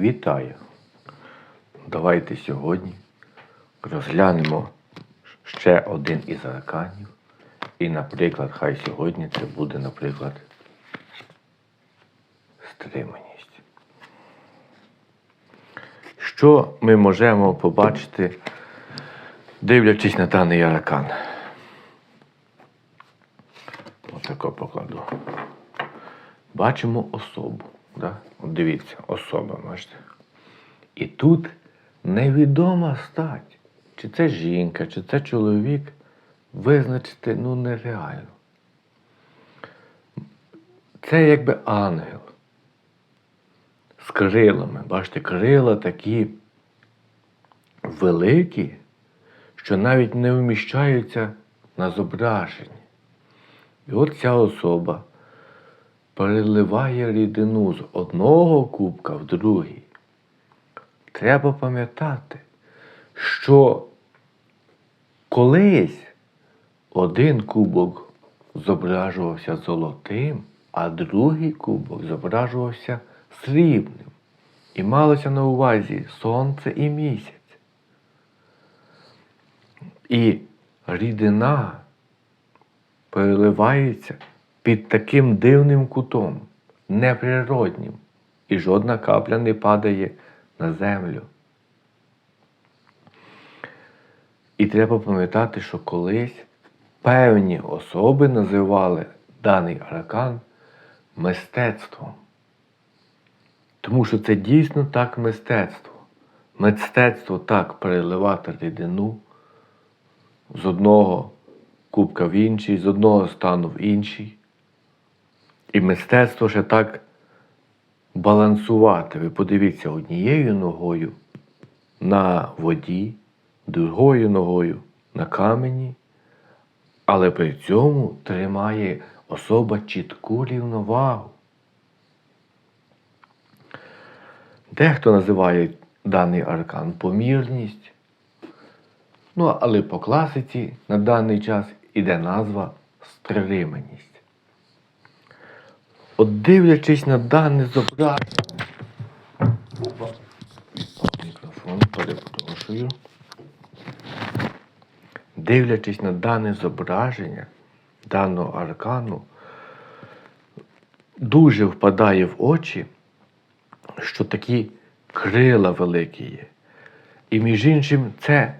Вітаю! Давайте сьогодні розглянемо ще один із арканів. І, наприклад, хай сьогодні це буде, наприклад, стриманість. Що ми можемо побачити, дивлячись на даний аркан? Отако покладу. Бачимо особу. Да? От дивіться, особа, бачите. І тут невідома стать. Чи це жінка, чи це чоловік, визначити ну нереально. Це якби ангел з крилами. Бачите, крила такі великі, що навіть не вміщаються на зображенні. І от ця особа переливає рідину з одного кубка в другий. Треба пам'ятати, що колись один кубок зображувався золотим, а другий кубок зображувався срібним. І малося на увазі сонце і місяць. І рідина переливається під таким дивним кутом, неприроднім, і жодна капля не падає на землю. І треба пам'ятати, що колись певні особи називали даний аркан мистецтвом. Тому що це дійсно так мистецтво. Мистецтво так переливати рідину з одного кубка в інший, з одного стану в інший. І мистецтво ще так балансувати. Ви подивіться однією ногою на воді, другою ногою на камені, але при цьому тримає особа чітку рівновагу. Дехто називає даний аркан помірність. Ну, але по класиці на даний час іде назва стриманість. От дивлячись на дане зображення. Мікрофон, перепрошую. Дивлячись на дане зображення даного аркану, дуже впадає в очі, що такі крила великі є. І між іншим, це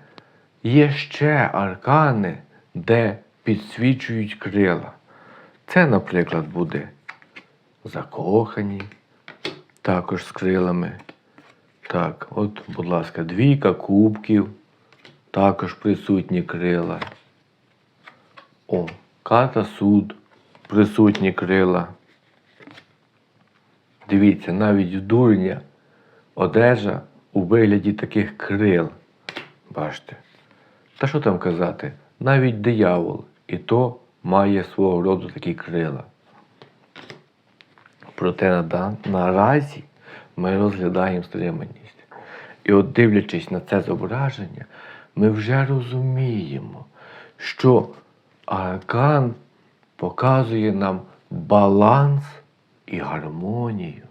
є ще аркани, де підсвічують крила. Це, наприклад, буде закохані, також з крилами. Так, от, будь ласка, двійка кубків, також присутні крила. О, карта суд, присутні крила. Дивіться, навіть дурня одежа у вигляді таких крил. Бачите. Та що там казати? Навіть диявол і то має свого роду такі крила. Проте наразі ми розглядаємо стриманість. І от дивлячись на це зображення, ми вже розуміємо, що аркан показує нам баланс і гармонію.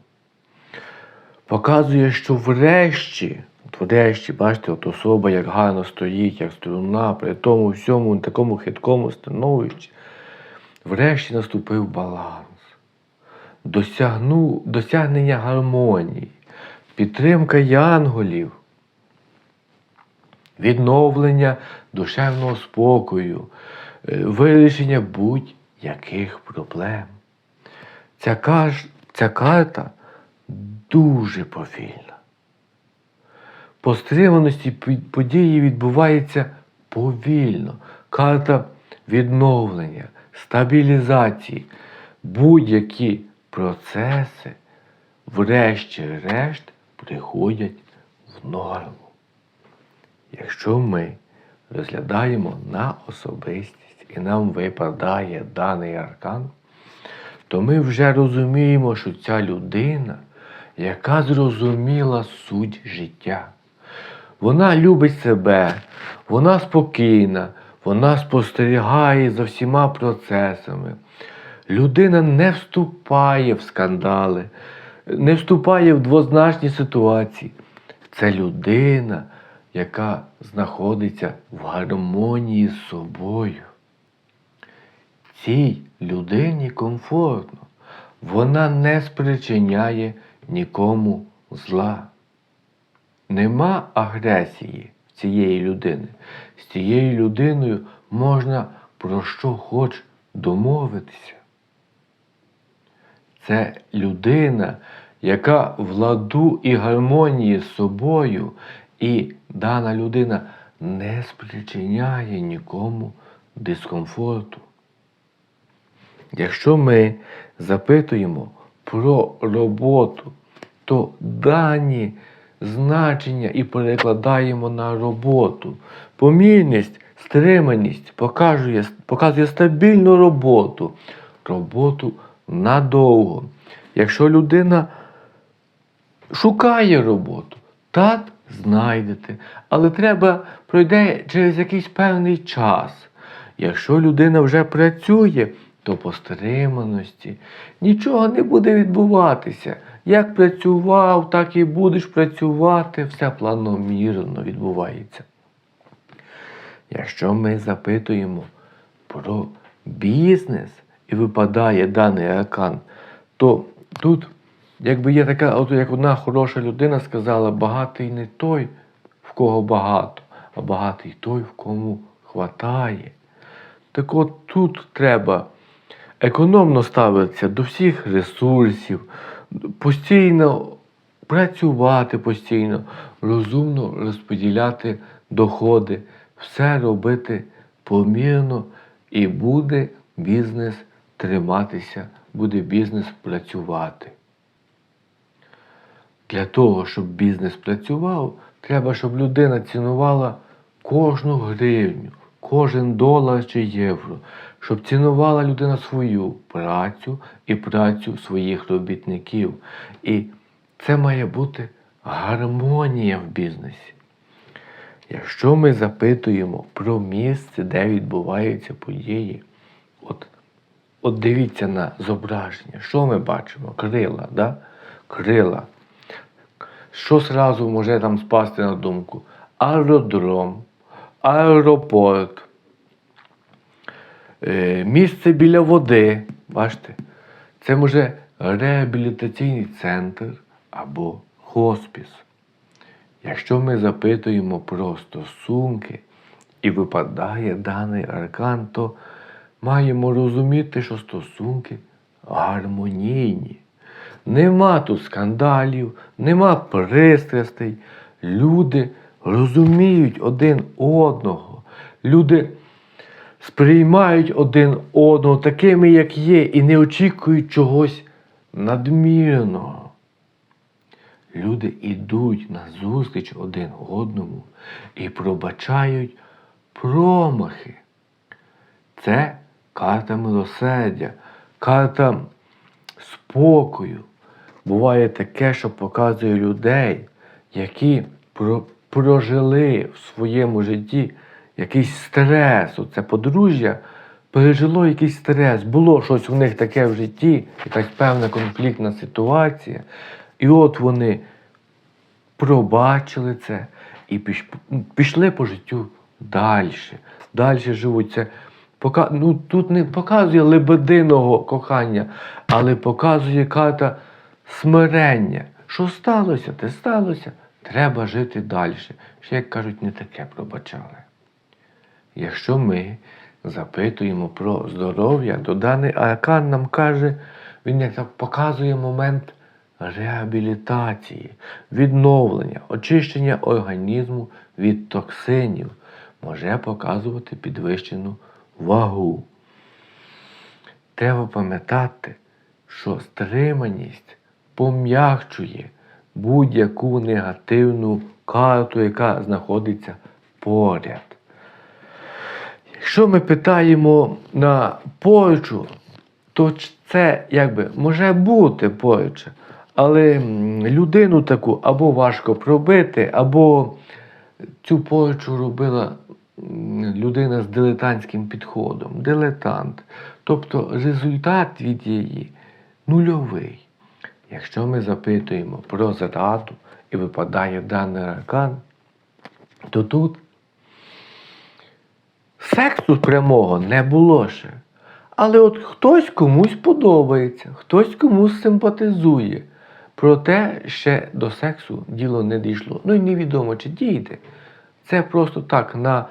Показує, що врешті, от врешті, бачите, от особа як гарно стоїть, як струна, при тому всьому такому хиткому становищі, врешті наступив баланс досягну, досягнення гармонії, підтримка янголів, відновлення душевного спокою, е, вирішення будь-яких проблем. Ця, каж, ця карта дуже повільна. По стриманості події відбуваються повільно. Карта відновлення, стабілізації, будь-які процеси, врешті-решт, приходять в норму. Якщо ми розглядаємо на особистість і нам випадає даний аркан, то ми вже розуміємо, що ця людина, яка зрозуміла суть життя. Вона любить себе, вона спокійна, вона спостерігає за всіма процесами. Людина не вступає в скандали, не вступає в двозначні ситуації. Це людина, яка знаходиться в гармонії з собою. Цій людині комфортно. Вона не спричиняє нікому зла. Нема агресії цієї людини. З цією людиною можна про що хоч домовитися. Це людина, яка в ладу і гармонії з собою, і дана людина не спричиняє нікому дискомфорту. Якщо ми запитуємо про роботу, то дані значення і перекладаємо на роботу. Помірність, стриманість показує, показує стабільну роботу, роботу надовго. Якщо людина шукає роботу, так знайдете, але треба пройде через якийсь певний час. Якщо людина вже працює, то по стриманості нічого не буде відбуватися. Як працював, так і будеш працювати, все планомірно відбувається. Якщо ми запитуємо про бізнес і випадає даний аркан, то тут, якби є така, от як одна хороша людина сказала, багатий не той, в кого багато, а багатий той, в кому хватає. Так от тут треба економно ставитися до всіх ресурсів, постійно працювати постійно, розумно розподіляти доходи, все робити помірно і буде бізнес триматися, буде бізнес працювати. Для того, щоб бізнес працював, треба, щоб людина цінувала кожну гривню, кожен долар чи євро, щоб цінувала людина свою працю і працю своїх робітників. І це має бути гармонія в бізнесі. Якщо ми запитуємо про місце, де відбуваються події, от дивіться на зображення, що ми бачимо? Крила, да? крила. Що зразу може там спасти на думку? Аеродром, аеропорт, е, місце біля води. Бачите? Це може реабілітаційний центр або хоспіс. Якщо ми запитуємо про стосунки і випадає даний аркан, то маємо розуміти, що стосунки гармонійні. Нема тут скандалів, нема пристрастей. Люди розуміють один одного. Люди сприймають один одного такими, як є, і не очікують чогось надмірного. Люди йдуть на зустріч один одному і пробачають промахи. Це карта милосердя, карта спокою. Буває таке, що показує людей, які про- прожили в своєму житті якийсь стрес. Це подружжя пережило якийсь стрес, було щось у них таке в житті, якась певна конфліктна ситуація. І от вони пробачили це і пішли по життю далі. Далі живуть. Це пока, ну, тут не показує лебединого кохання, але показує карта смирення. Що сталося, те сталося. Треба жити далі. Ще, як кажуть, не таке пробачали. Якщо ми запитуємо про здоров'я, то даний аркан нам каже, він як так показує момент реабілітації, відновлення, очищення організму від токсинів, може показувати підвищену вагу. Треба пам'ятати, що стриманість пом'якчує будь-яку негативну карту, яка знаходиться поряд. Якщо ми питаємо на порчу, то це якби може бути порча, але людину таку або важко пробити, або цю порчу робила людина з дилетантським підходом, дилетант. Тобто результат від її нульовий. Якщо ми запитуємо про зраду і випадає даний аркан, то тут сексу прямого не було ще. Але от хтось комусь подобається, хтось комусь симпатизує. Проте ще до сексу діло не дійшло. Ну і невідомо, чи дійде. Це просто так на,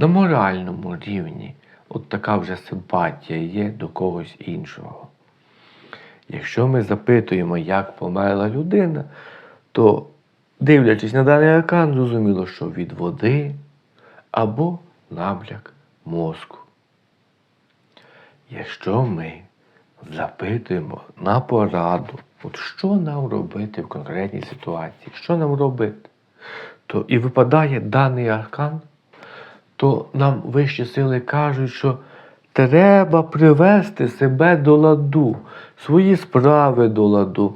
на моральному рівні. От така вже симпатія є до когось іншого. Якщо ми запитуємо, як померла людина, то, дивлячись на даний аркан, зрозуміло, що від води або набляк мозку. Якщо ми запитуємо на пораду, от що нам робити в конкретній ситуації, що нам робити, то і випадає даний аркан, то нам вищі сили кажуть, що треба привести себе до ладу, свої справи до ладу,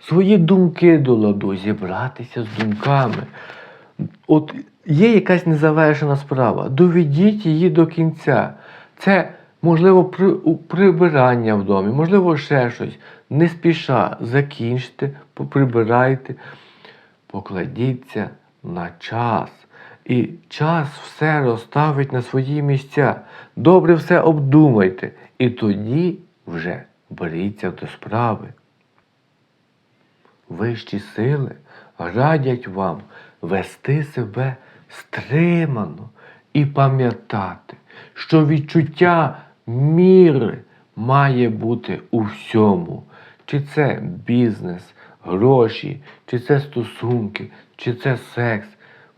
свої думки до ладу, зібратися з думками. От є якась незавершена справа, доведіть її до кінця. Це, можливо, прибирання в домі, можливо, ще щось. Не спіша, закінчте, поприбирайте, покладіться на час. І час все розставить на свої місця. Добре все обдумайте. І тоді вже беріться до справи. Вищі сили радять вам вести себе стримано і пам'ятати, що відчуття міри має бути у всьому. Чи це бізнес, гроші, чи це стосунки, чи це секс.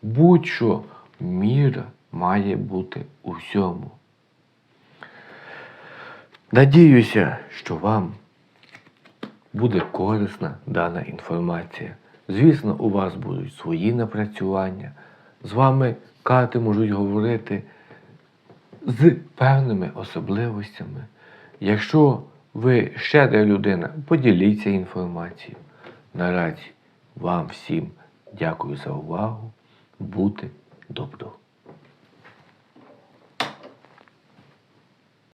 Будь-що міра має бути у всьому. Надіюся, що вам буде корисна дана інформація. Звісно, у вас будуть свої напрацювання. З вами карти можуть говорити з певними особливостями. Якщо ви щедра людина, поділіться інформацією. Наразі вам всім дякую за увагу. Бути добро.